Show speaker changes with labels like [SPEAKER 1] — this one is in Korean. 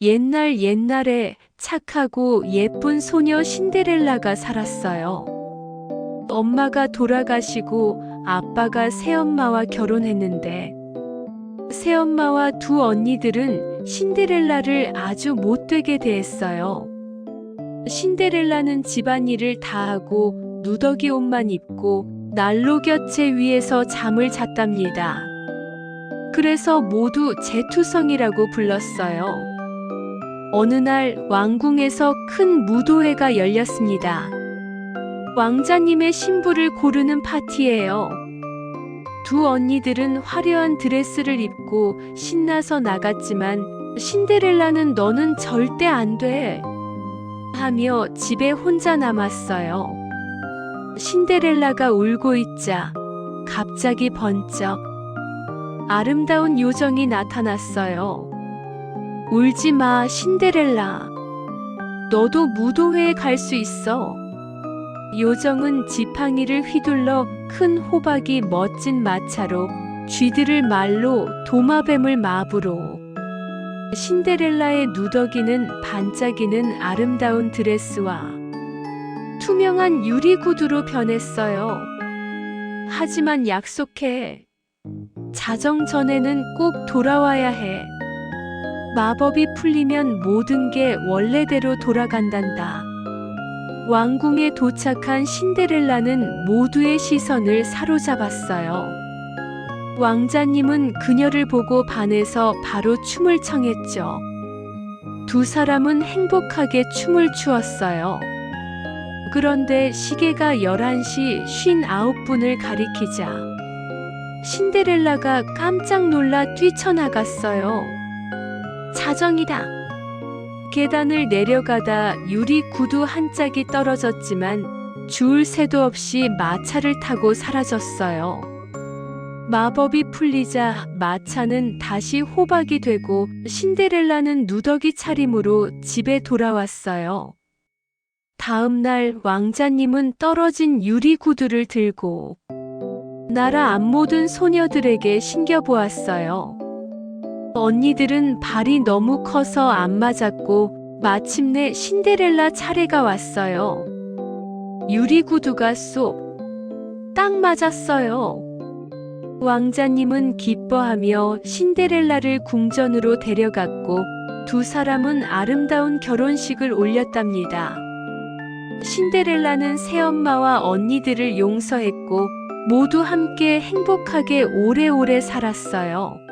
[SPEAKER 1] 옛날 옛날에 착하고 예쁜 소녀 신데렐라가 살았어요. 엄마가 돌아가시고 아빠가 새엄마와 결혼했는데 새엄마와 두 언니들은 신데렐라를 아주 못되게 대했어요. 신데렐라는 집안일을 다 하고 누더기 옷만 입고 난로 곁에 위에서 잠을 잤답니다. 그래서 모두 제투성이라고 불렀어요. 어느 날 왕궁에서 큰 무도회가 열렸습니다. 왕자님의 신부를 고르는 파티예요. 두 언니들은 화려한 드레스를 입고 신나서 나갔지만 신데렐라는 너는 절대 안 돼. 하며 집에 혼자 남았어요. 신데렐라가 울고 있자 갑자기 번쩍 아름다운 요정이 나타났어요. 울지 마, 신데렐라. 너도 무도회에 갈 수 있어. 요정은 지팡이를 휘둘러 큰 호박이 멋진 마차로 쥐들을 말로 도마뱀을 마부로 신데렐라의 누더기는 반짝이는 아름다운 드레스와 투명한 유리 구두로 변했어요. 하지만 약속해. 자정 전에는 꼭 돌아와야 해. 마법이 풀리면 모든 게 원래대로 돌아간단다. 왕궁에 도착한 신데렐라는 모두의 시선을 사로잡았어요. 왕자님은 그녀를 보고 반해서 바로 춤을 청했죠. 두 사람은 행복하게 춤을 추었어요. 그런데 시계가 11시 59분을 가리키자 신데렐라가 깜짝 놀라 뛰쳐나갔어요. 자정이다. 계단을 내려가다 유리 구두 한 짝이 떨어졌지만 주울 새도 없이 마차를 타고 사라졌어요. 마법이 풀리자 마차는 다시 호박이 되고 신데렐라는 누더기 차림으로 집에 돌아왔어요. 다음 날 왕자님은 떨어진 유리 구두를 들고 나라 안 모든 소녀들에게 신겨보았어요. 언니들은 발이 너무 커서 안 맞았고 마침내 신데렐라 차례가 왔어요. 유리 구두가 쏙 딱 맞았어요. 왕자님은 기뻐하며 신데렐라를 궁전으로 데려갔고 두 사람은 아름다운 결혼식을 올렸답니다. 신데렐라는 새엄마와 언니들을 용서했고 모두 함께 행복하게 오래오래 살았어요.